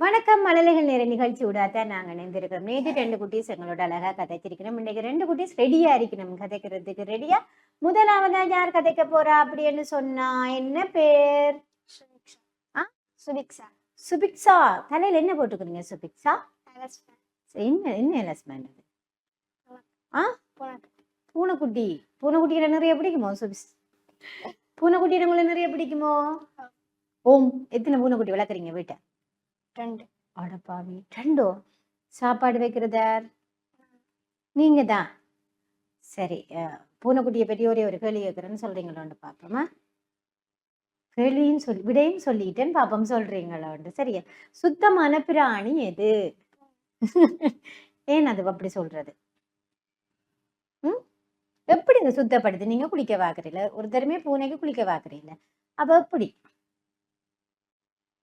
வணக்கம் மழலைகள் நேர நிகழ்ச்சி விடாதான் நாங்க இணைந்திருக்கிறோம். நேற்று ரெண்டு குட்டீஸ் எங்களோட அழகா கதைச்சிருக்கணும் இன்னைக்கு ரெண்டு குட்டீஸ் ரெடியா இருக்கணும் கதைக்கிறதுக்கு ரெடியா முதலாவதா யார் கதைக்க போறா அப்படின்னு சொன்னா என்ன பேர்? சுபிக்ஷா சுபிக்ஷா தலையில என்ன போட்டுக்கிறீங்க ஹஸ்பண்ட் என்ன என்ன எலஸ்மெண்ட் அது? ஆ? போனக்கு பூனைக்குட்டி. பூனைக்குட்டியில நிறைய பிடிக்குமோ சுபிஸ் பூனைக்குட்டியில உங்களுக்கு நிறைய பிடிக்குமோ? ஓம் எத்தனை பூனைக்குட்டி வளர்க்குறீங்க வீட்டை? ரெண்டு. அடப்பாவி ரெண்டோ? சாப்பாடு வைக்கிறது? யார் நீங்க தான் சரி பூனைக்குட்டியை பற்றி ஒரே ஒரு கேள்வி கேட்குறேன்னு சொல்றீங்களோண்டு பார்ப்போமா? கேள்வியும் சொல்லி விடையும் சொல்லிட்டேன் பாப்பம். சொல்றீங்களா? சொல்றீங்களோண்டு சரியா? சுத்தமான பிராணி எது? ஏன் அது அப்படி சொல்றது? ம்? எப்படி இந்த சுத்தப்படுது? நீங்க குளிக்க வாக்குறீல ஒரு தருமே பூனைக்கு குளிக்க வாக்குறீல அப்ப எப்படி?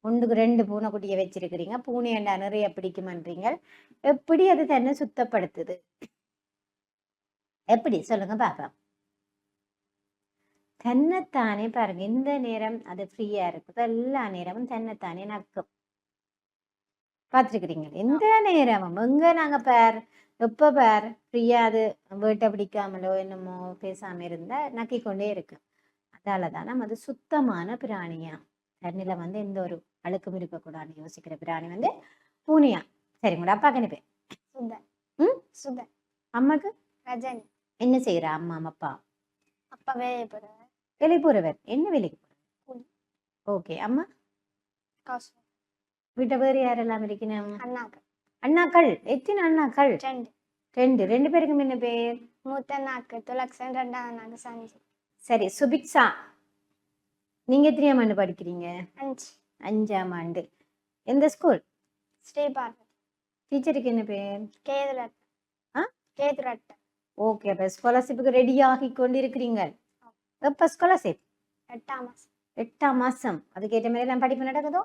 ஒன்றுக்கு ரெண்டு பூனைக்குட்டியை வச்சிருக்கிறீங்க. பூனை அண்டா நிறைய பிடிக்குமன்றீங்க. எப்படி அது தன்னை சுத்தப்படுத்துது? எப்படி? சொல்லுங்க பாப்பா தன்னைத்தானே பாருங்க. இந்த நேரம் அது ஃப்ரீயா இருக்குது எல்லா நேரமும் தன்னைத்தானே நக்கும். பார்த்துருக்கிறீங்க எந்த நேரமும் எங்க நாங்க பார்? எப்ப பார்? ஃப்ரீயா அது வீட்டை பிடிக்காமலோ என்னமோ பேசாம இருந்தா நக்கி கொண்டே இருக்கு அதால தான் நம்ம அது சுத்தமான பிராணியா. தண்ணில வந்து எந்த ஒரு அழுக்கும் இருக்கக்கூடாதுன்னு யோசிக்கிற பிராணி வந்து பூனையா. சரி உங்களோட அப்பாக்கு என்ன பேர் சுதன் ம்? சுதன் அம்மாக்கு? ரஜினி. என்ன செய்யறா அம்மா அப்பா? அப்பா வேலையை வேலைக்கு போறவர் என்ன வேலைக்கு. ஓகே அம்மா காசு வீட்டை வேறு யாரெல்லாம் இருக்கணும் அண்ணாக்கு அண்ணாக்கள் எத்தனை அண்ணாக்கள் ரெண்டு ரெண்டு ரெண்டு பேருக்கும் என்ன பேர் மூத்த அண்ணாக்கு துலக்ஷன் ரெண்டாவது அண்ணாக்கு சஞ்சு சரி சுபிக்ஷா நீங்க எத்தனையாம் ஆண்டு படிக்கிறீங்க அஞ்சு அஞ்சாம் ஆண்டு எந்த ஸ்கூல் ஸ்ரீபார்வதி டீச்சருக்கு என்ன பேர் கேதுரட் ஆ? கேதுரட் ஓகே அப்ப ஸ்காலர்ஷிப்புக்கு ரெடி ஆகி கொண்டிருக்கிறீங்க எப்ப ஸ்காலர்ஷிப் எட்டாம் மாசம் எட்டாம் மாசம் அதுக்கேற்ற மாதிரி எல்லாம் படிப்பு நடக்குதோ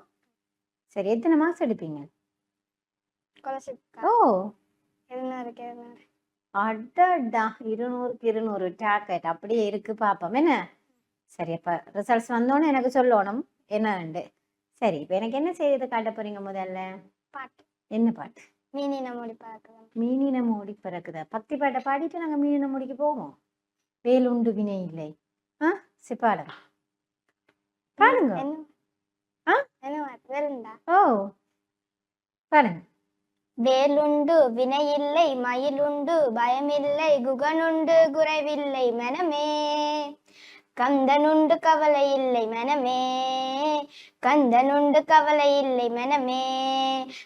சரி எத்தனை மார்க்ஸ் எடுப்பீங்க ஸ்காலர்ஷிப் ஓ இருநூறுக்கு இருநூறு அடடா இருநூறுக்கு இருநூறு டாக்கெட் அப்படியே இருக்கு பாப்போம் என்ன சரி அப்ப ரிசல்ட்ஸ் வந்தோன்னு எனக்கு சொல்லணும் என்னண்டு சரி இப்போ எனக்கு என்ன செய்து காட்ட போறீங்க முதல்ல பாட்டு என்ன பாட்டு மீனின மொழி பார்க்கலாம் மீனின மூடி பிறக்குதா பக்தி பாட்டை பாடிட்டு நாங்க மீனின மூடிக்கு போவோம் வேலுண்டு வினை இல்லை ஆ? சரி பாடுங்க ஆ? ஓ. பாடுங்க வேலுண்டு வினையில்லை மயிலுண்டு பயமில்லை குகனுண்டு குறைவில்லை மனமே. கந்தனுண்டு கவலை இல்லை மனமே. கந்தனுண்டு கவலை இல்லை மனமே.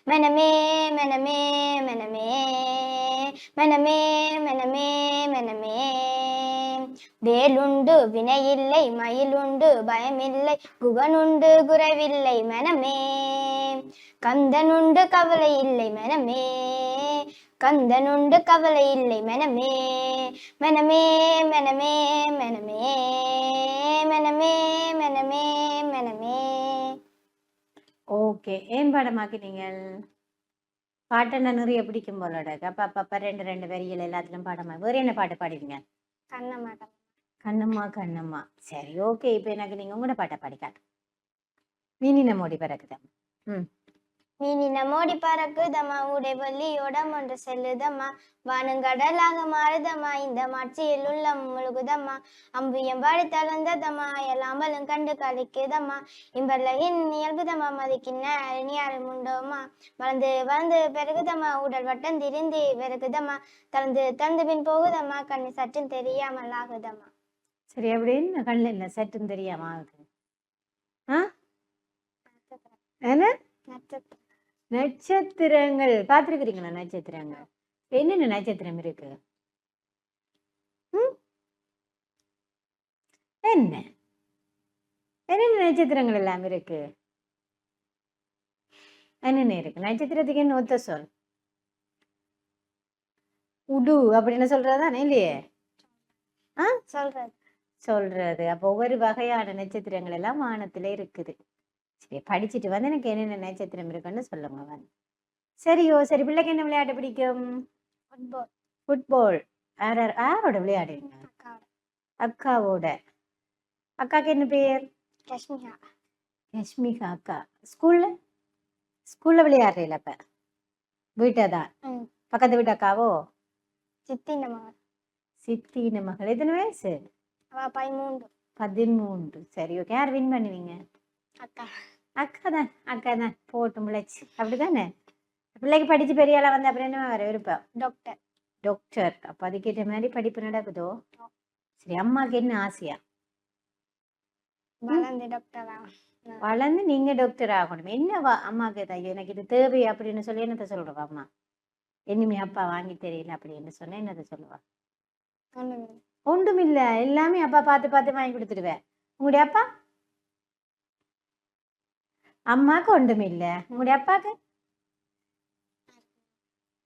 மனமே மனமே மனமே. மனமே மனமே மனமே. வேலுண்டு வினையில்லை மயிலுண்டு பயமில்லை குகனுண்டு குறைவில்லை மனமே. கந்தனுண்டு கவலை இல்லை மனமே. கந்தனுண்டு கவலை இல்லை மனமே. மனமே மனமே மனமே மனமே மனமே மனமே. ஓகே ஏன் பாடமாக்கினீங்க பாட்டை நிறைய பிடிக்கும் போலோட. அப்ப அப்ப அப்ப ரெண்டு ரெண்டு வரிகள் எல்லாத்துலயும் பாடமா. வேற என்ன பாட்டு பாடுவீங்க கண்ணமாட்டம் கண்ணம்மா கண்ணம்மா. சரி ஓகே. இப்போ எனக்கு நீங்க உங்களோட பாட்டை பாடிக்காட்டு. மீனின மோடி பிறகுதான் ம். மீனி மோடி பறக்குதம்மா. உடை வள்ளியோடம் ஒன்று செல்லுதம்மா. வானங்கடலாக மாறுதம்மா. இந்த மாட்சியில் உள்ள முழுகுதம்மா. அம்பியம் எம்பாடி தளர்ந்ததம்மா. எல்லாமலும் கண்டு கழிக்குதம்மா. இம்பர்லகின் இயல்புதம்மா. மதிக்கின்ன அரிணியாறு முண்டோமா வளர்ந்து வளர்ந்து பெருகுதம்மா. உடல் வட்டம் திரிந்து பெருகுதம்மா. தளர்ந்து தந்து பின் போகுதம்மா. கண்ணு சற்றும் தெரியாமல் ஆகுதம்மா சரி அப்படின்னு கண்ணில் இல்லை சட்டுன்னு தெரியாம ஆகுது? ஆ? என்ன? நட்சத்திரங்கள். பார்த்துருக்குறீங்களா நட்சத்திரங்கள்? என்னென்ன நட்சத்திரம் இருக்கு? என்ன? என்னென்ன நட்சத்திரங்கள் எல்லாம் இருக்கு? என்னென்ன இருக்கு? நட்சத்திரத்துக்கு என்ன ஒத்த சொல்? உடு அப்படின்னு சொல்றதானே இல்லையே? சொல்றது. சொல்றது. அப்போ ஒவ்வொரு வகையான நட்சத்திரங்கள் எல்லாம் வானத்துல இருக்குது. சரி படிச்சுட்டு வந்து எனக்கு என்னென்ன நட்சத்திரம் இருக்குன்னு சொல்லுங்க வந்து சரியோ சரி பிள்ளைக்கு என்ன விளையாட்டு பிடிக்கும்? ஃபுட்பால் யார் யார் யாரோட விளையாடுறீங்க அக்கா அக்காவோட. அக்காக்கு என்ன பேர்? ரஷ்மிகா. யஷ்மிகா அக்கா. ஸ்கூல்ல? ஸ்கூல்ல விளையாடுறீல அப்ப? வீட்டை தான். பக்கத்து வீட்டு அக்காவோ? சித்தி இந்த மகன் சித்தின மகள். எத்தனை வயசு? பதிமூன்று. பதிமூன்று. சரி ஓகே யார் வின் பண்ணுவீங்க? அக்கா. அக்கா தான் அக்கா தான். போட்டும் பிள்ளைச்சு அப்படிதானே? பிள்ளைக்கு படிச்சு பெரிய ஆளா வந்து அப்புறம் என்ன வர விருப்பம்? டாக்டர் டாக்டர் அப்ப அதுக்கேற்ற மாதிரி படிப்பு நடக்குதோ? சரி அம்மாக்கு என்ன ஆசையா? வளர்ந்து டாக்டர் வளர்ந்து நீங்க டாக்டர் ஆகணும். என்ன அம்மாக்கு ஐயோ, எனக்கு இது தேவை அப்படின்னு சொல்லி என்னத்த சொல்றவா அம்மா? இனிமே அப்பா வாங்கி தெரியல அப்படின்னு சொன்னா என்னத்த சொல்லுவா? ஒன்றும் இல்லை. ஒன்றும் இல்ல எல்லாமே அப்பா பார்த்து பார்த்து வாங்கி கொடுத்துடுவேன். உங்களுடைய அப்பா? அம்மாக்கு ஒன்றும் இல்ல உங்களுடைய அப்பாக்கு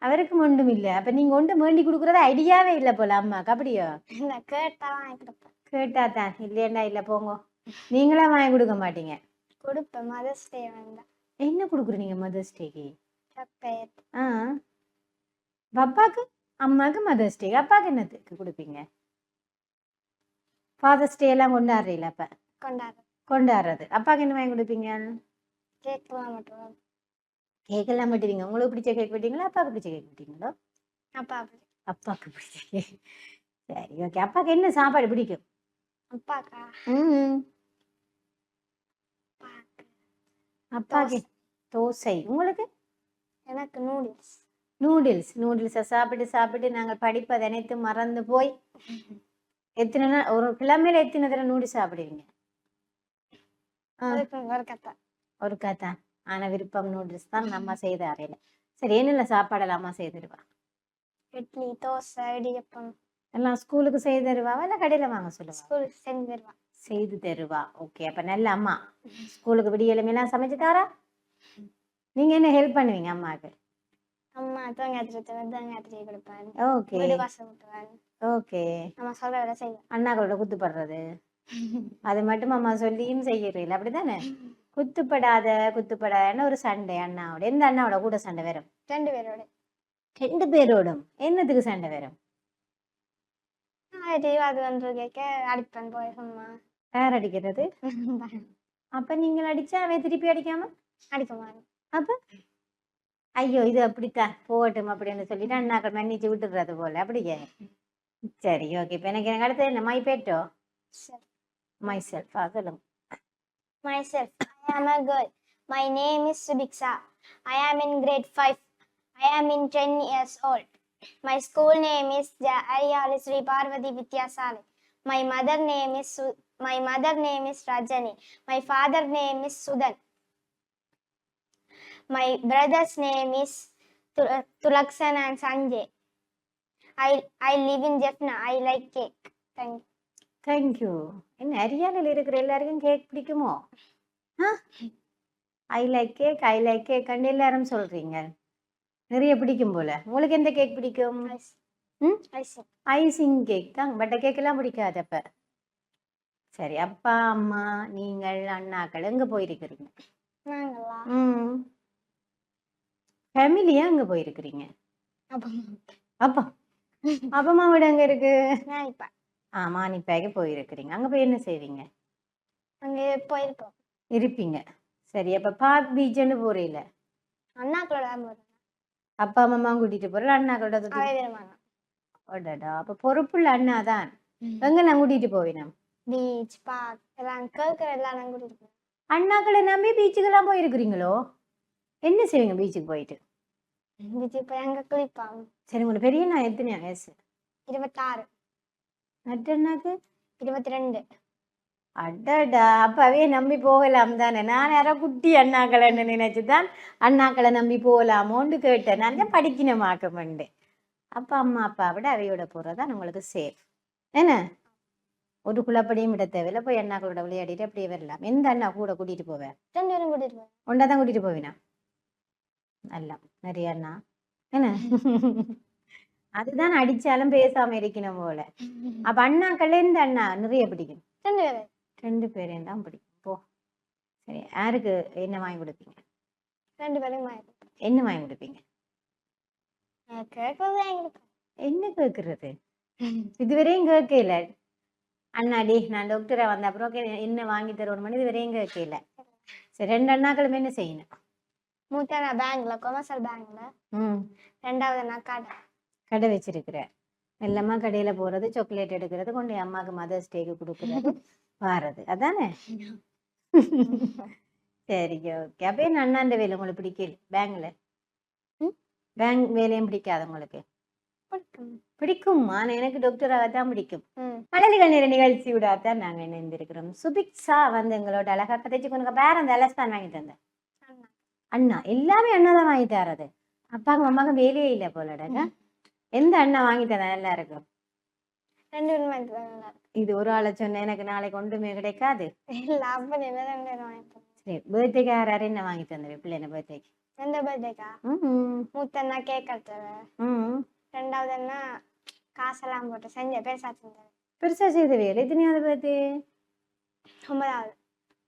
அவருக்கும் ஒன்றும் இல்ல அப்ப நீங்க ஒன்றும் வேண்டி கொடுக்கறது ஐடியாவே இல்ல போல அம்மாக்கு அப்படியோ? கேட்டா வாங்கி கொடுப்பேன். கேட்டா தான். இல்லையண்டா இல்ல போங்க. நீங்களா வாங்கி கொடுக்க மாட்டீங்க. கொடுப்பேன். மதர்ஸ் டே வந்தா. என்ன கொடுக்குறீங்க மதர்ஸ் டேக்கு? ஆ. அப்பாக்கு அம்மாக்கு மதர்ஸ் டே அப்பாக்கு என்னத்துக்கு கொடுப்பீங்க? ஃபாதர்ஸ் டே எல்லாம் கொண்டாடுறீல அப்ப? கொண்டாடு கொண்டாடுறது. அப்பாக்கு என்ன வாங்கி கொடுப்பீங்க? கேட்கலாம் மட்டும் கேக் எல்லாம் வெட்டுவீங்க. உங்களுக்கு பிடிச்ச கேக் வெட்டீங்களா அப்பாவுக்கு பிடிச்ச கேக் வெட்டீங்களோ அப்பா அப்பாவுக்கு பிடிச்ச கேக். சரி ஓகே அப்பாவுக்கு என்ன சாப்பாடு பிடிக்கும்? அப்பாக்கா? ம் அப்பாக்கு அப்பாவுக்கு தோசை. உங்களுக்கு? எனக்கு நூடுல்ஸ் நூடுல்ஸ் நூடுல்ஸை சாப்பிட்டு சாப்பிட்டு நாங்கள் படிப்பது அனைத்தும் மறந்து போய் எத்தனை நாள் ஒரு கிழமையில எத்தனை தடவை நூடுல்ஸ் சாப்பிடுவீங்க? ஒரு கதை ஒரு கதை ஆனா விருப்பம் நூடுல்ஸ் தான் நம்ம செய்த அறையில. சரி என்னென்ன சாப்பாடெல்லாம் அம்மா செய்து தருவா? இட்லி தோசை இடியப்பம். எல்லாம் ஸ்கூலுக்கு செய்து தருவாவா இல்லை கடையில வாங்க சொல்லுவா? ஸ்கூல் செஞ்சு தருவான் செய்து தருவா. ஓகே அப்ப நல்ல அம்மா. ஸ்கூலுக்கு விடியலுமெல்லாம் சமைச்சு தாரா? நீங்க என்ன ஹெல்ப் பண்ணுவீங்க அம்மாவுக்கு அம்மா தேங்காய் திருவி கொடுப்பேன். ஓகே. வாசல் விட்டுவேன் ஓகே. நம்ம சொல்ற வேலை செய்வேன் அண்ணாக்களோட குத்துப்படுறது. அது மட்டும் அம்மா சொல்லியும் செய்யறீல அப்படிதானே குத்துப்படாத குத்துப்படாதன்னு ஒரு சண்டை அண்ணாவோட எந்த அண்ணாவோட கூட சண்டை வரும்? ரெண்டு பேரோட. ரெண்டு பேரோடும். என்னத்துக்கு சண்டை வரும்? அது வந்து கேட்க அடிப்பேன் போய் சும்மா. யார் அடிக்கிறது? அப்ப நீங்கள் அடிச்சா அவன் திருப்பி அடிக்காம? அடிக்க அப்ப? ஐயோ இது அப்படித்தான் போகட்டும் அப்படின்னு சொல்லிட்டு அண்ணாக்கள் மன்னிச்சு விட்டுறது போல அப்படியே. சரி ஓகே இப்ப எனக்கு எனக்கு அடுத்தது என்ன மை பேட்டோ மை செல்ஃப் சொல்லுங்க myself. I am a girl. My name is Subiksha. I am in grade 5. I am in 10 years old. My school name is Ariyali Sri Parvati Vidyasala. My mother name is Su- my mother name is Rajani. My father name is Sudan. My brother's name is Tu- Tulaksan and I I live in Jaffna. I like cake. Thank you. Thank you என்ன அரியாலையில் இருக்கிற எல்லாருக்கும் cake பிடிக்குமோ? I like cake I like cake கண்டு எல்லாரும் சொல்றீங்க. நிறைய பிடிக்கும் போல. உங்களுக்கு எந்த கேக் பிடிக்கும். ம்? ஐசிங் கேக் தான். பட்ட கேக் எல்லாம் பிடிக்காது அப்ப. சரி அப்பா அம்மா நீங்கள் அண்ணாக்கள் எங்க போயிருக்கிறீங்க? ம். ஃபேமிலியா அங்க போயிருக்கிறீங்க? அப்போ. அப்பா அப்பா வீடு எங்க இருக்கு? நான் இப்போ. ஆ மானிப்பாய்க்கு போயிருக்கிறீங்க? அங்க போய் என்ன செய்வீங்க? அங்கே போயிருக்கோம் இருப்பீங்க. சரி அப்ப பார்க் பீச்னு போறீல. அண்ணாக்களோட போகிறோம் அப்பா அம்மா கூட்டிட்டு போறல அண்ணாக்களோட வருவாங்க. அடடா அப்ப பொறுப்புள்ள அண்ணா தான். எங்க நான் கூட்டிட்டு போவேன் பீச் பார்க் எல்லாம் கேட்குற எல்லாம் நான் கூட்டிட்டு போவேன். அண்ணாக்களை நம்பி பீச்சுக்கெல்லாம் போயிருக்கிறீங்களோ? என்ன செய்வீங்க பீச்சுக்கு போயிட்டு? போய் அங்கே குளிப்பாங்க சரி உங்களுக்கு பெரிய நான் எத்தனை வயசு இருபத்தாறு. நட்டு அண்ணாக்கு இருபத்தி ரெண்டு அடடா அப்பவே நம்பி போகலாம் தானே. நான் யாரோ குட்டி அண்ணாக்களைன்னு நினைச்சுதான் அண்ணாக்களை நம்பி போகலாமோன்னு கேட்டேன். நான் தான் படிக்கணுமாக்கமண்டு அப்பா அம்மா அப்பா விட அவையோட போறதுதான் உங்களுக்கு சேஃப் என்ன? ஒரு குழப்படியும் விட தேவையில்ல. போய் அண்ணாக்களோட விளையாடிட்டு அப்படியே வரலாம். எந்த அண்ணா கூட கூட்டிட்டு போவேன் ரெண்டு பேரும் கூட்டிட்டு போவேன் ஒண்டா தான் கூட்டிட்டு போவினா? நல்லா நிறைய அண்ணா என்ன அதுதான் அடிச்சாலும் பேசாம இருக்கணும் போல அப்ப அண்ணாக்கள் எந்த அண்ணா நிறைய பிடிக்கும் ரெண்டு பேரையும் தான் பிடிக்கும் போ சரி யாருக்கு என்ன வாங்கி கொடுப்பீங்க ரெண்டு பேரும் என்ன வாங்கி கொடுப்பீங்க என்ன கேட்கறது இதுவரையும் கேட்கல அண்ணாடி நான் டாக்டரா வந்த அப்புறம் என்ன வாங்கி தருவோம் இதுவரையும் கேட்கல சரி ரெண்டு அண்ணாக்களும் என்ன செய்யணும் மூத்த நான் பேங்க்ல கொமர்ஷியல் பேங்க்ல ம். ரெண்டாவது நான் கடை. கடை வச்சிருக்கிற மெல்லமா கடையில போறது சாக்லேட் எடுக்கிறது கொண்டு அம்மாக்கு மதர்ஸ் டேக்கு கொடுக்கறது வாரது. அதானே? சரிங்க ஓகே அப்ப என்ன அண்ணாண்ட வேலை உங்களுக்கு பிடிக்கல பேங்க்ல? பேங்க் வேலையும் பிடிக்காது உங்களுக்கு? பிடிக்கும். ஆனா எனக்கு டாக்டராக தான் பிடிக்கும். மழலைகள் நேர நிகழ்ச்சி விடாதான் நாங்க இணைந்திருக்கிறோம். சுபிக்ஷா வந்து எங்களோட அழகா கதைச்சு கொண்டு பேர் அந்த எலஸ்தான் வாங்கி தந்தேன் அண்ணா. எல்லாமே அண்ணா தான் வாங்கி தரது அப்பாவுக்கு அம்மாவுக்கு வேலையே இல்லை போலடங்க எந்த அண்ணா வாங்கி தந்தா நல்லா இருக்கும். ரெண்டு. இது ஒரு ஆளை சொன்ன எனக்கு நாளைக்கு ஒன்றுமே கிடைக்காது. ரெண்டு. சரி பர்த்டேக்கு யார் யாரும் என்ன வாங்கி தந்தது? பிள்ளைன பர்த்டேக்கு எந்த பர்த்டேக்கா மூத்த அண்ணா கேக் எடுத்தது. ம் ரெண்டாவது அண்ணா காசெல்லாம் போட்டு செஞ்ச பெருசா செஞ்சது. பெருசா செய்த வேலை எத்தனையாவது பர்த்டே ஒன்பதாவது.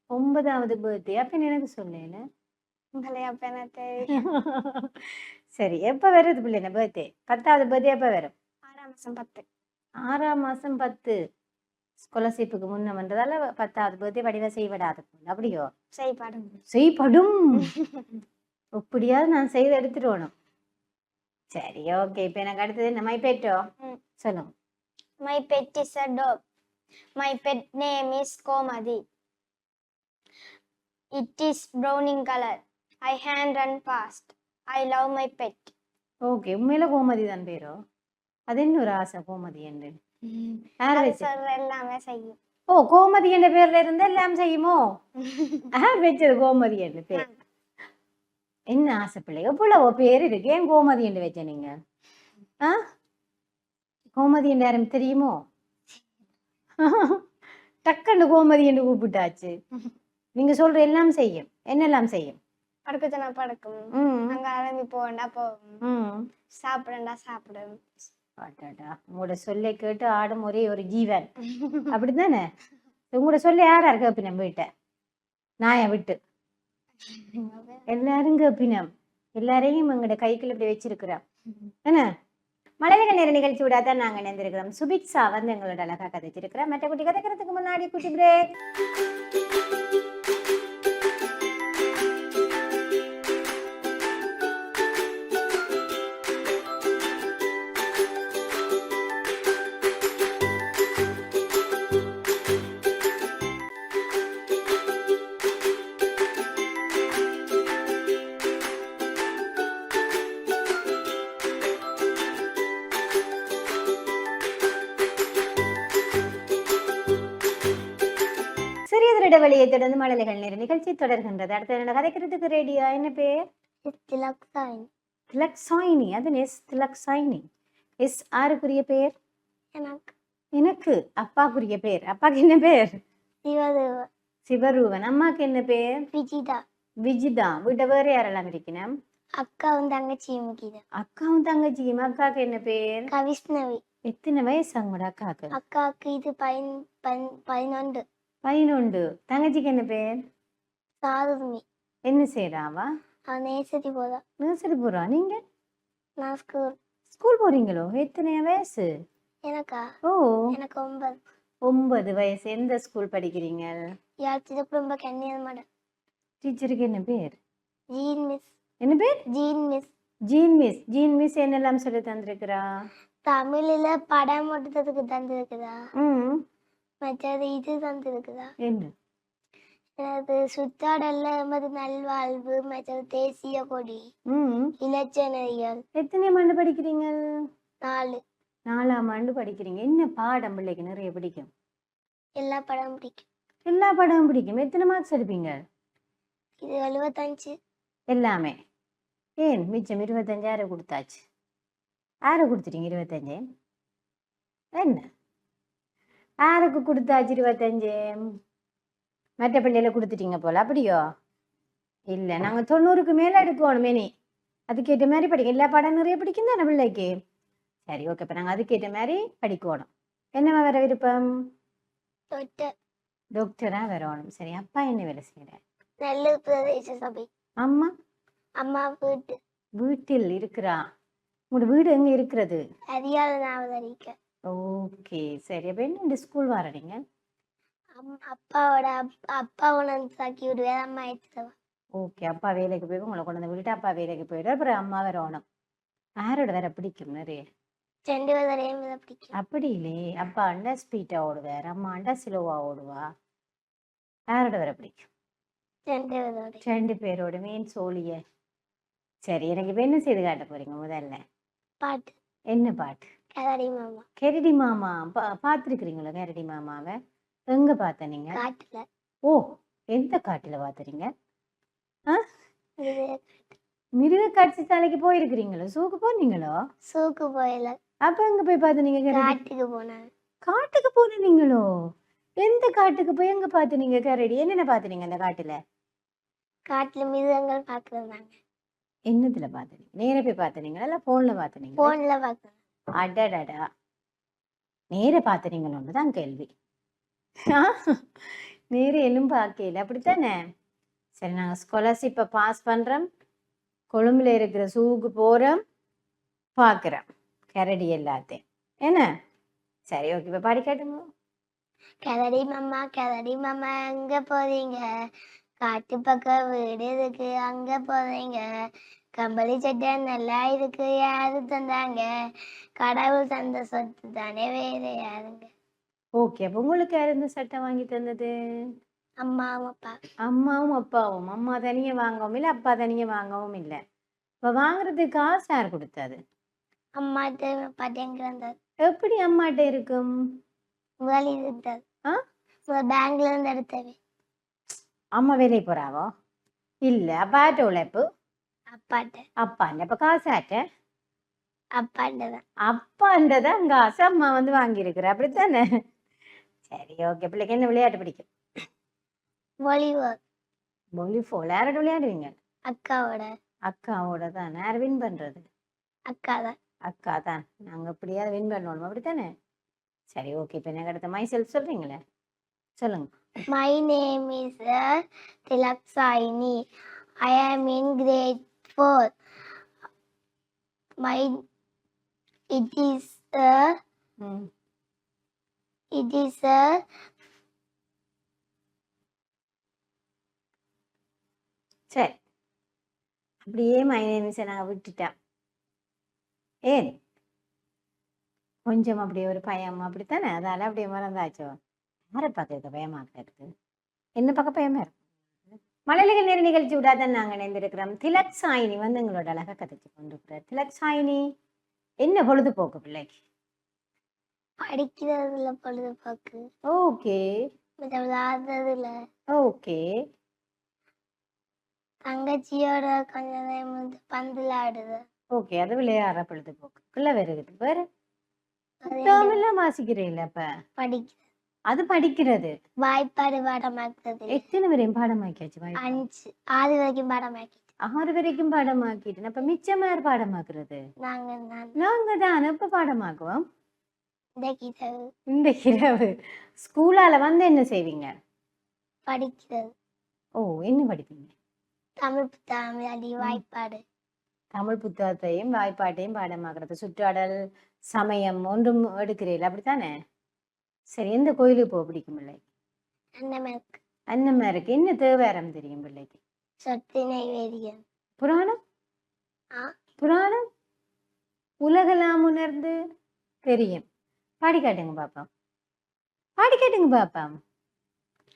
ஒன்பதாவது பர்த்டே அப்ப எனக்கு சொல்லல? சரி எப்ப வருது பிள்ளைன பர்த்டே பத்தாவது பர்த்டே எப்ப வரும்? ஆறாம் மாசம் பத்து. ஆறாம் மாசம் பத்து. ஸ்காலர்ஷிப்புக்கு முன்ன வந்ததால பத்தாவது பர்த்டே வடிவ செய்விடாது அப்படியோ? செய்பாடும் செய்யப்படும். எப்படியாவது நான் செய்து எடுத்துட்டு சரி ஓகே இப்ப எனக்கு அடுத்தது என்ன? ம். சொல்லுங்க. My pet is a dog. My pet name is Komadi. It is brown in I hand run fast. I love my pet. Okay உண்மையில கோமதி தான் பேரோ? அது என்ன ஒரு ஆசை கோமதி என்று? யார் வச்சு எல்லாமே செய்யும். ஓ கோமதி என்ற பேர்ல இருந்து எல்லாம் செய்யுமோ? யார் வச்சது கோமதி என்று பேர் என்ன ஆசை பிள்ளை? எவ்வளவோ பேர் இருக்கு. ஏன் கோமதி என்று வச்ச நீங்க? ஆ? கோமதி என்று யாரும் தெரியுமோ? டக்குன்னு கோமதி என்று கூப்பிட்டாச்சு. நீங்க சொல்ற எல்லாம் செய்யும். என்னெல்லாம் செய்யும்? படுக்கச்சனா படுக்கும். ம். அங்க அலம்பி போவேண்டா போகும் ம். சாப்பிடண்டா சாப்பிடும் உங்களோட சொல்லை கேட்டு ஆடும் ஒரே ஒரு ஜீவன். அப்படித்தானே? உங்களோட சொல்ல யாரா இருக்க பின்னம் வீட்டை? நாயை விட்டு. எல்லாரும் கேப்பினம். எல்லாரையும் எங்களோட கைக்குள்ள இப்படி வச்சிருக்கிறோம். என்ன மலையக நேர நிகழ்ச்சி விடாதான் நாங்க இணைந்திருக்கிறோம். சுபிக்ஷா வந்து எங்களோட அழகா கதைச்சிருக்கிறோம் மற்ற குட்டி கதைக்கிறதுக்கு முன்னாடி குட்டி பிரேக் இடைவெளியை தொடர்ந்து மழலைகள் நேர நிகழ்ச்சி தொடர்கின்றது. அடுத்து என்ன கதைக்கிறதுக்கு ரெடியா என்ன பேர்? திலக் சாயினி அது எஸ் திலக் சாயினி எஸ் ஆருக்குரிய பேர்? எனக்கு. எனக்கு. அப்பாக்குரிய பேர். அப்பாக்கு என்ன பேர்? சிவரூபன். அம்மாக்கு என்ன பேர்? விஜிதா. விஜிதா. வீட்டை வேற யாரெல்லாம் இருக்கணும் அக்காவும் தங்கச்சியும் அக்காவும் தங்கச்சியும். அக்காக்கு என்ன பேர்? கவிஷ்ணவி. எத்தனை வயசு அவங்களோட அக்காக்கு? அக்காவுக்கு இது பதினொன்று. பதினொன்று தங்கச்சிக்கு என்ன பேர்? சாதுமி என்ன செய்யறாவா அவன் நேசதி போதா நர்சரி போறா. நீங்க? நான் ஸ்கூல் ஸ்கூல் போறீங்களோ? எத்தனை வயசு? எனக்கா? ஓ. எனக்கு ஒன்பது. ஒன்பது வயசு. எந்த ஸ்கூல் படிக்கிறீங்க? யாழ்த்தித குடும்ப கன்னியாகுமரி டீச்சருக்கு என்ன பேர்? Jean miss. என்ன பேர்? Jean miss. Jean miss. Jean miss என்னெல்லாம் சொல்லி தந்திருக்கிறா? தமிழில் படம் எடுத்ததுக்கு தந்திருக்குதா? ம். மற்றது இது தந்திருக்குதா? என்ன? எனது சுத்தாடல்ல எமது நல்வாழ்வு மற்றது தேசிய கொடி ம். இலச்சனைகள் எத்தனை ஆண்டு படிக்கிறீங்க நாலு. நாலாம் ஆண்டு படிக்கிறீங்க. என்ன பாடம் பிள்ளைக்கு நிறைய பிடிக்கும்? எல்லா படம் பிடிக்கும். எல்லா பாடமும் பிடிக்கும். எத்தனை மார்க்ஸ் எடுப்பீங்க? இது எழுபத்தஞ்சு எல்லாமே. ஏன்? மிச்சம் இருபத்தஞ்சாயிரம் கொடுத்தாச்சு. யாரை கொடுத்துட்டீங்க இருபத்தஞ்சு. என்ன? யாருக்கு கொடுத்தாச்சு இருபத்தஞ்சு? மற்ற பிள்ளையில கொடுத்துட்டீங்க போல அப்படியோ? இல்லை நாங்கள் தொண்ணூறுக்கு மேலே எடுக்கணும் மேனி அதுக்கேற்ற மாதிரி படிக்க எல்லா பாடம் நிறைய பிடிக்கும் தானே பிள்ளைக்கு? சரி ஓகே இப்போ நாங்கள் அதுக்கேற்ற மாதிரி படிக்கணும். என்னவா வர விருப்பம்? தொட்ட டாக்டராக வரணும். சரி அப்பா என்ன வேலை செய்கிறார் நல்லூர் பிரதேச சபை. அம்மா? அம்மா வீட்டு. வீட்டில் இருக்கிறா. உங்களோட வீடு எங்க இருக்கிறது? அதிகார நாவதரிக்க ஓகே. சரி அப்ப என்ன ஸ்கூல் வரீங்க அம் அப்பாவோட அப்- அப்பா உணர்ந்து தாக்கி விடுவேன். அம்மா எடுத்துருவா ஓகே அப்பா வேலைக்கு போய் உங்களை கொண்டு வந்து விட்டுட்டு அப்பா வேலைக்கு போயிட்டு அப்புறம் அம்மா வரணும் யாரோட வேற பிடிக்கும் நிறைய. ரெண்டு வரையும் இதை பிடிக்கும். அப்படி இல்லையே. அப்பா அண்டா ஸ்பீட்டா ஓடுவார். அம்மா அண்டா ஸ்லோவா ஓடுவா? யாரோட வேற பிடிக்கும். ரெண்டு பேரோட மீன் சோழிய? சரி எனக்கு இப்ப என்ன செய்து காட்ட போறீங்க முதல்ல? பாட்டு. என்ன பாட்டு? கதடி மாமா. கெரடி மாமா. பார்த்துருக்குறீங்களா கெரடி மாமாவை? எங்க பார்த்த நீங்க? காட்டுல. ஓ எந்த காட்டுல பார்த்துறீங்க? இது மிருக காட்சி சாலைக்கு போயிருக்கிறீங்களோ? சூக்கு போனீங்களோ? சூக்கு போயில. அப்ப எங்க போய் பார்த்தீங்க கரடி? காட்டுக்கு போனேன். காட்டுக்கு போனீங்களோ? எந்த காட்டுக்கு போய் எங்க பார்த்தீங்க கரடி? என்னென்ன பார்த்தீங்க அந்த காட்டுல? காட்டுல மிருகங்கள் பார்க்கறாங்க என்னத்துல பார்த்தீங்க நேர போய் பார்த்தீங்களா இல்ல போன்ல பார்த்தீங்க போன்ல பார்க்கறேன் அடடடா. நேர பார்த்தீங்களோன்னு தான் கேள்வி நேர எல்லாம் பார்க்கல. அப்படித்தானே? சரி நாங்கள் ஸ்காலர்ஷிப்பை பாஸ் பண்ணுறோம் கொழும்புல இருக்கிற சூக்கு போகிறோம் பார்க்குறோம். கரடி எல்லாத்தையும். என்ன? சரி ஓகே இப்போ பாடி காட்டுங்க. கதடி மாமா கதடி மாமா எங்க போறீங்க? காட்டு பக்கம் வீடு இருக்கு. அங்க போறீங்க. கம்பளி சட்டை நல்லா இருக்கு. யாரு தந்தாங்க? கடவுள் தந்த சொத்து தானே வேற யாருங்க? ஓகே அப்போ உங்களுக்கு யார் இந்த சட்டை வாங்கி தந்தது? அம்மாவும் அப்பா அம்மாவும் அப்பாவும். அம்மா தனியாக வாங்கவும் இல்லை அப்பா தனியாக வாங்கவும் இல்லை. இப்போ வாங்குறதுக்கு காசு யார் கொடுத்தது? அம்மாட்ட அப்பாட்டையும் கிடந்தார் எப்படி அம்மாட்ட இருக்கும்? முதல் இருந்தார் ஆ? பேங்க்ல இருந்து எடுத்தவே அம்மா வேலைக்கு போறாவோ இல்ல அப்பாட்ட உழைப்பு அப்பாட்ட அப்பாண்ட அப்ப காசாட்ட அப்பாட்ட தான் அப்பாண்டதான் காசு அம்மா வந்து வாங்கியிருக்கிற அப்படித்தானே சரி ஓகே பிள்ளைக்கு என்ன விளையாட்டு பிடிக்கும் வாலிபால் பொலி ஃபோல் யாரோட விளையாடுவீங்க அக்காவோட அக்காவோட தான் யார் வின் பண்றது அக்கா தான் அக்கா தான் நாங்க எப்படியாவது வின் பண்ணணும் அப்படித்தானே சரி ஓகே இப்போ எனக்கு அடுத்த மை செல்ஃப் சொல்றீங்களே சொல்லுங்க My name is uh, Tilak Saini. I am in grade 4. My it is uh, ம் it is uh, சரி அப்படியே மைனேமிஸை நாங்கள் விட்டுட்டோம் ஏன்? கொஞ்சம் அப்படியே ஒரு பயம் அப்படித்தானே? அதால அப்படியே மறந்தாச்சோ? யாரை பார்க்க பயமாக்கிறதுக்கு என்ன பார்க்க பயமா இருக்கு? மழலைகள் நேர நிகழ்ச்சி விடாதான் நாங்கள் இணைந்திருக்கிறோம். திலக் சாயினி வந்து எங்களோட அழகா கதைச்சு கொண்டிருக்கிறார். திலக் சாயினி என்ன பொழுதுபோக்கு பிள்ளைக்கு படிக்கிறதுல பொழுதுபோக்கு. ஓகே. விளையாடுறதுல. ஓகே. தங்கச்சியோட கொஞ்ச நேரம் பந்து விளையாடுது ஓகே அது விளையாடுற பொழுதுபோக்குக்குள்ள வருகுது வேற? வாசிக்கிறீல்ல அப்ப. படிக்கிறது அது படிக்கிறது. வாய்ப்பாடு பாடமாக்குறது. எத்தனை வரையும் பாடமாக்கியாச்சு வாய்ப்பா? அஞ்சு. ஆறு வரைக்கும் பாடமாக்கிட்டு. ஆறு வரைக்கும் பாடமாக்கிட்டு. அப்ப மிச்சம் யார் பாடமாக்குறது? நாங்க நான் நாங்க தான் எப்ப பாடமாக்குவோம். இந்த கிதவு இந்த இரவு. ஸ்கூலால வந்து என்ன செய்வீங்க? படிக்கிறது. ஓ என்ன படிப்பீங்க? தமிழ் புத்தகம் விளையாடி வாய்ப்பாடு. தமிழ் புத்தகத்தையும் வாய்ப்பாட்டையும் பாடமாக்குறது. சுற்றாடல் சமயம் ஒன்றும் எடுக்கிறீர்கள். அப்படித்தானே? சரி எந்த கோயிலுக்கு போக பிடிக்கும் பிள்ளை அன்னமேற்கு. அன்னமா இருக்கு என்ன தேவாரம் தெரியும் பிள்ளைக்கு? சொத்து நைவேதியம் புராணம். புராணம்? உலகெல்லாம் உணர்ந்து தெரியும். பாடி காட்டுங்க பாப்பா பாடி காட்டுங்க பாப்பா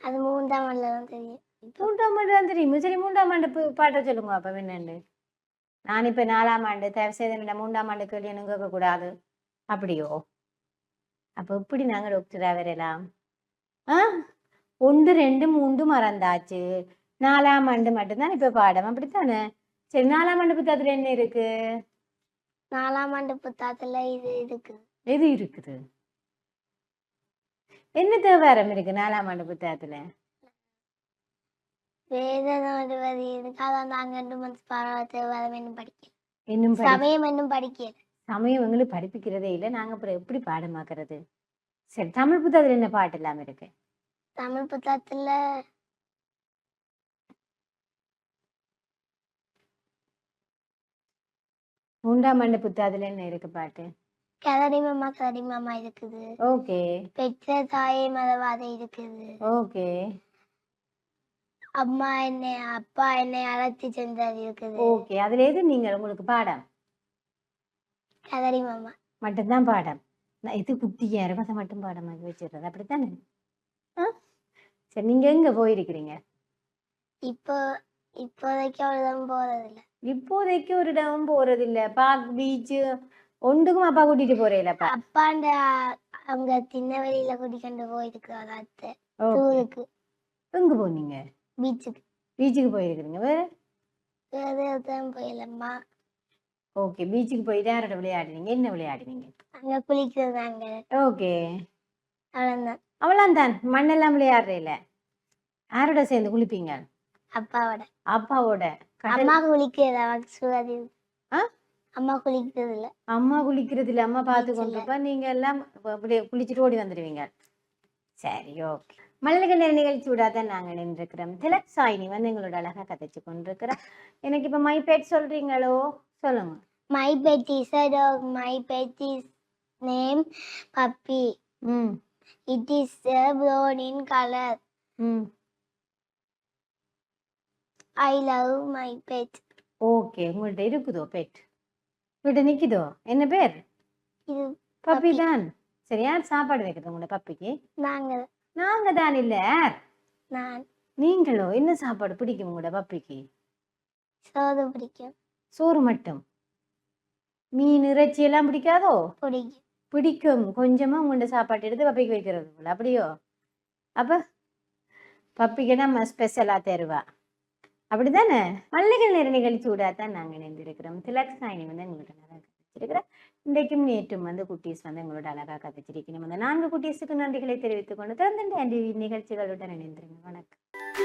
அது மூன்றாம் ஆண்டுல தான் தெரியும். மூன்றாம் ஆண்டு தான் தெரியும். சரி மூன்றாம் ஆண்டு பாட்ட சொல்லுங்க பாப்பா என்னண்டு நான் இப்ப நாலாம் ஆண்டு தயவு செய்து மூன்றாம் ஆண்டு கேள்வி கேட்க கூடாது அப்படியோ? அப்ப எப்படி நாங்க டாக்டரா வரலாம் ஆ ஒன்று ரெண்டு மூன்று மறந்தாச்சு. நாலாம் ஆண்டு மட்டும்தான் இப்ப பாடம்? அப்படித்தானே? சரி நாலாம் ஆண்டு புத்தகத்துல என்ன இருக்கு? நாலாம் ஆண்டு புத்தகத்துல இது இருக்கு. எது இருக்குது? என்ன தேவாரம் இருக்கு நாலாம் ஆண்டு புத்தகத்துல? வேதம் ஒருவது இருக்கு அதான் நாங்க ரெண்டு மந்த்ஸ் பரவாயில்ல வேதம் இன்னும் படிக்கல. இன்னும் சமயம் இன்னும் படிக்கல. சமயம் இவங்களுக்கு படிப்பிக்கிறதே இல்லை. நாங்க அப்புறம் எப்படி பாடமாக்குறது சரி தமிழ் புத்தகத்தில் என்ன பாட்டு இல்லாம இருக்கு? தமிழ் புத்தகத்துல மூன்றாம் ஆண்டு புத்தகத்துல என்ன இருக்கு பாட்டு? கதறி மாமா கதறி மாமா இருக்குது. ஓகே. பெற்ற தாயே மதவாதை இருக்குது. ஓகே. அம்மா என்னை அப்பா என்னை அழைச்சி சென்றார் இருக்குது. ஓகே. அதுல எது நீங்க உங்களுக்கு பாடம்? கதடி மாமா. மட்டும்தான் பாடம். இது குட்டியா இருக்கும் மட்டும் பாடமாக்கி வச்சிடுறது? அப்படித்தானே? சரி நீங்க எங்க போயிருக்கிறீங்க? இப்போ இப்போதைக்கு அவ்வளோதான் போறதில்ல. இப்போதைக்கு ஒரு இடமும் போறது இல்ல பார்க் பீச் ஒன்றுக்கும் அப்பா கூட்டிட்டு போறேலப்பா அப்பாண்ட அவங்க சின்ன வெளியில கூட்டிக்கொண்டு போயிருக்கிறாங்க அத்தை. டூருக்கு எங்க போனீங்க? பீச்சுக்கு பீச்சுக்கு போயிருக்கிறீங்க. வேற? வேற தான் போயிடலம்மா ஓகே பீச்சுக்கு போயிட்டு யாரோட விளையாடுனீங்க? என்ன விளையாடுனீங்க? அங்க குளிக்கிறது ஓகே அவ்வளோதான் அவ்வளோதான் மண்ணெல்லாம் விளையாடுறீல யாரோட சேர்ந்து குளிப்பீங்க? அப்பாவோட. அப்பாவோட. அம்மா குளிக்கிறது? சுகாதி? அம்மா குளிக்கிறது இல்ல அம்மா குளிக்கிறது இல்ல அம்மா பார்த்து. கொண்டிருப்பா நீங்க எல்லாம் குளிச்சுட்டு ஓடி வந்துடுவீங்க சரி ஓகே மழலைகள் நேர நிகழ்ச்சியோட தான் நாங்க நின்றுக்கிறோம் திலக் சாயினி வந்து எங்களோட அழகா கதைச்சு கொண்டிருக்கிறோம் எனக்கு இப்ப மை பேட் சொல்றீங்களோ? சொல்லுங்க. My pet is a dog my pet is name puppy hmm. It is brown in colour hmm. I love my pet okay உங்கள்ட்ட இருக்குதோ பெட் உங்கள்ட்ட நிக்குதோ? என்ன பேர்? இது பப்பி. தான். சரி யார் சாப்பாடு வைக்கிறது உங்களோட பப்பிக்கு நாங்க நாங்க தான் இல்ல. நான். நீங்களோ? என்ன சாப்பாடு பிடிக்கும் உங்களோட பப்பிக்கு சோறு பிடிக்கும். சோறு மட்டும். மீன் இறைச்சி எல்லாம் பிடிக்காதோ? பிடிக்கும். பிடிக்கும். கொஞ்சமா உங்களோட சாப்பாடு எடுத்து பப்பிக்கு வைக்கிறது போல. அப்படியோ? அப்ப பப்பிக்கு நம்ம ஸ்பெஷலா தருவா? அப்படிதானே மல்லிகள் நிற நிகழ்ச்சி தான் நாங்க இணைந்திருக்கிறோம். திலக் சாயினி வந்து எங்களோட அழகா கதைச்சிருக்கிறோம் இன்றைக்கும் நேற்றும் வந்து குட்டீஸ் வந்து எங்களோட அழகா கதைச்சிருக்கணும். அந்த நான்கு குட்டீஸுக்கு நன்றிகளை தெரிவித்துக் கொண்டு திறந்த நிகழ்ச்சிகளுடன் இணைந்திருங்க வணக்கம்.